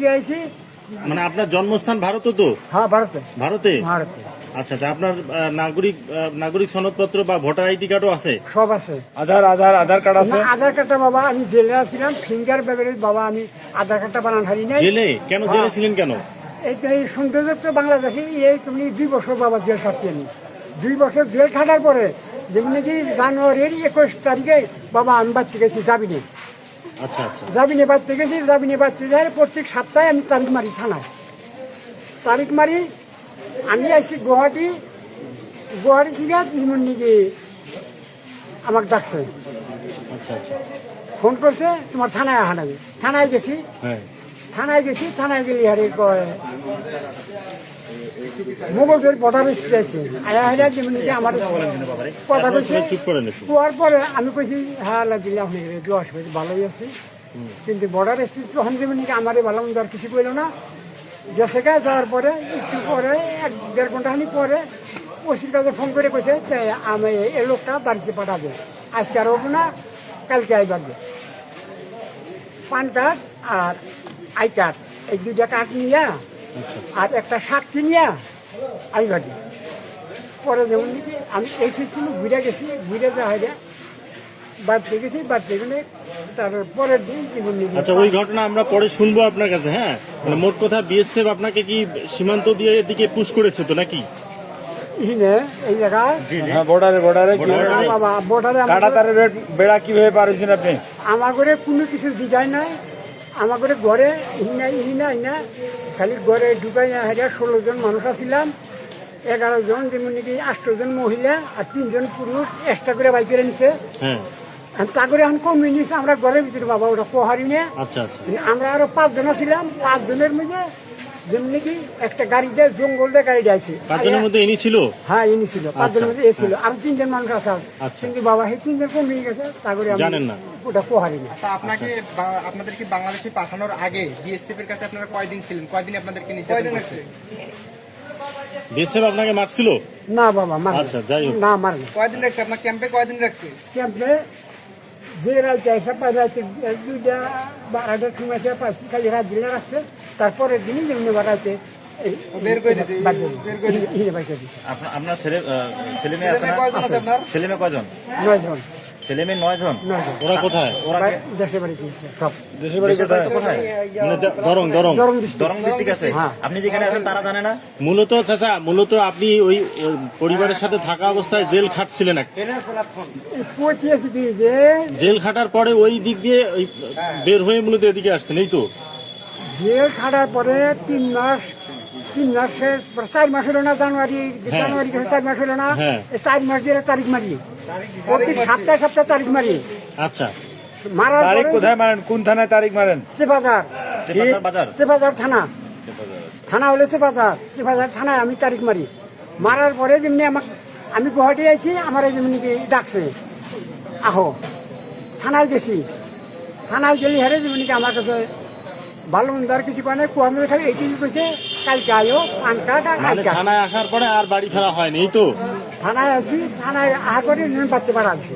থেকে আইছি। মানে আপনার জন্মস্থান ভারত তো? হ্যাঁ ভারতে। ভারতে? ভারতে। আচ্ছা আচ্ছা আপনার নাগরিক নাগরিক সনদপত্র বা ভোটার আইডি কার্ডও আছে? সব আছে। আধার আধার আধার কার্ড আছে? আধার কার্ডটা বাবা আমি জেলে ছিলাম ফিঙ্গার ব্যাপারে বাবা আমি আধার কার্ডটা বানান হারি নাই। জেলে? কেন জেলে হ্যাঁ। ছিলেন কেন? এই তো সৌন্দর্য বাংলাদেশে এই তুমি দুই বছর বাবা জেল খাটছি আমি দুই বছর জেল খাটার পরে যেমনি কি জানুয়ারির একুশ তারিখে বাবা আমি বাচ্চা গেছি যাবিনি। আচ্ছা আচ্ছা যাবিনে বাড়তে গেছি যাবিনে বাড়তে যায় প্রত্যেক সপ্তাহে আমি তারিখ মারি থানায়। তারিখ মারি আমি আইছি গুয়াহাটি গুয়াহাটি থেকে যেমন নাকি আমাকে ডাকছে। আচ্ছা আচ্ছা। ফোন করছে তোমার থানায় আহা নাকি থানায় গেছি। হ্যাঁ। থানায় গেছি থানায় গেলি আরে কয় মোগলদের বর্ডারে শিখাইছে আয়া হারা যেমন আমার কথা কইছে কুয়ার পরে আমি কইছি হ্যাঁ আল্লাহ দিলে আপনি একটু অসুবিধা ভালোই আছে। কিন্তু বর্ডার স্পিড তখন যেমন আমারে ভালো মন্দ আর কিছু কইলো না। গা যাওয়ার পরে, একটু পরে, এক দেড় ঘণ্টা খানি পরে ওসির কাছে ফোন করে কইছে যে, আমি এই লোকটা বাড়িতে পাঠাবে। আজকে আর হব না, কালকে আইবার। PAN card R I card, এই দুইটা কার্ড নিয়া আর একটা সাক্ষী নিয়া আইবার দে। পরে যেমন আমি এই সিস্টেম ঘুরে গেছি ঘুরে যাওয়া যায়। বাড়তে গেছি বাড়তে গেলে তার পরের দিন জীবন নিয়ে আচ্ছা ওই ঘটনা আমরা পরে শুনব আপনার কাছে হ্যাঁ? মানে মোট কথা বিএসএফ আপনাকে কি সীমান্ত দিয়ে এদিকে পুশ করেছে তো নাকি? ইহিনে এই জায়গায় হ্যাঁ বর্ডারে বর্ডারে বেড়া কীভাবে আপনি? আমার ঘরে কোনো কিছু জিগাই নাই। আমার ঘরে ইনা ইনা ইহিনা খালি ঘরে ঢুকাই হেরা ষোলো জন মানুষ আছিলাম এগারো জন যেমন নাকি আষ্টো জন মহিলা আর তিনজন পুরুষ এক্সট্রা করে বাইকে নিছে। হ্যাঁ। তা করে এখন কমিয়ে নিয়েছে আমরা ঘরের ভিতরে বাবা ওটা পোহারি নিয়ে আচ্ছা আচ্ছা। আমরা আরও পাঁচজন ছিলাম পাঁচজনের মধ্যে যেমন নাকি একটা গাড়িতে জঙ্গল দিয়ে গাড়ি যাইছে। পাঁচজনের মধ্যে ইনি ছিল? হ্যাঁ ইনি ছিল। পাঁচজনের মধ্যে এ ছিল। আর তিনজন মানুষ আছে। আচ্ছা। কিন্তু বাবা সেই তিনজন কমিয়ে গেছে তা করে জানেন না? ওটা পোহারি না আপনাকে আপনাদেরকে বাংলাদেশে পাঠানোর আগে বিএসএফ এর কাছে আপনারা কয়দিন ছিলেন? কয়দিন আপনাদেরকে করছে? বিএসএফ আপনাকে মারছিল? না বাবা মার আচ্ছা, যাই হোক। না মার কয়দিন রাখছে? আপনার ক্যাম্পে কয়দিন রাখছে? ক্যাম্পে যে রাইতে এসে পাই রাইতে দুইটা বারোটা সময় এসে পাইছি খালি রাত দিলে রাখছে। তারপরের দিনই যেমনি বাড়াইতে বের করে দিছে, বের করে দিছে। বাইকে দিছে। আপনার আপনার ছেলে ছেলে মেয়ে আছে না? কয়জন আছে আপনার? ছেলে মেয়ে কয়জন? নয় জন ছেলে মেয়ে নয় জন ওরা কোথায়? ওরা বাই- দেশে সব। দেশের বাড়ি কোথায়? কোথায়? মানে দ- দরং দরং। দরং। ডিস্ট্রিক্ট আছে? হ্যাঁ। আপনি যেখানে আছেন তারা জানে না? মূলত চাচা মূলত আপনি ওই পরিবারের সাথে থাকা অবস্থায় জেল খাটছিলেন জেল খাটার পরে ওই দিক দিয়ে ওই বের হয়ে মূলত এদিকে আসছেন এই তো? জেল খাটার পরে তিন মাস তিন মাস চার মাস হলো না জানুয়ারি হ্যাঁ। জানুয়ারি চার মাস হলো না হ্যাঁ। চার মাস দিয়ে তারিখ মারি প্রতি সপ্তাহে সপ্তাহে তারিখ মারি আচ্ছা। মারার তারিখ কোথায় মারেন? কোন থানায় তারিখ মারেন? সেবাজার সেবাজার থানা। থানা হলে সেবাজার সেবাজার থানায় আমি তারিখ মারি। মারার পরে যেমনি আমাক আমি গুয়াহাটি আইছি আমার যেমনি কি ডাকছে। আহো। থানায় গেছি। থানায় গেলি হারে যেমনি কি আমার কাছে ভালো মন্দ আর কিছু মানে কুয়া মধ্যে খালি এইটি কইছে কাল আয়ো PAN card R I card থানায় আসার পরে আর বাড়ি ফেরা হয়নি তো। থানায় আছি থানায় আহা করে বাচ্চা পারা আছে।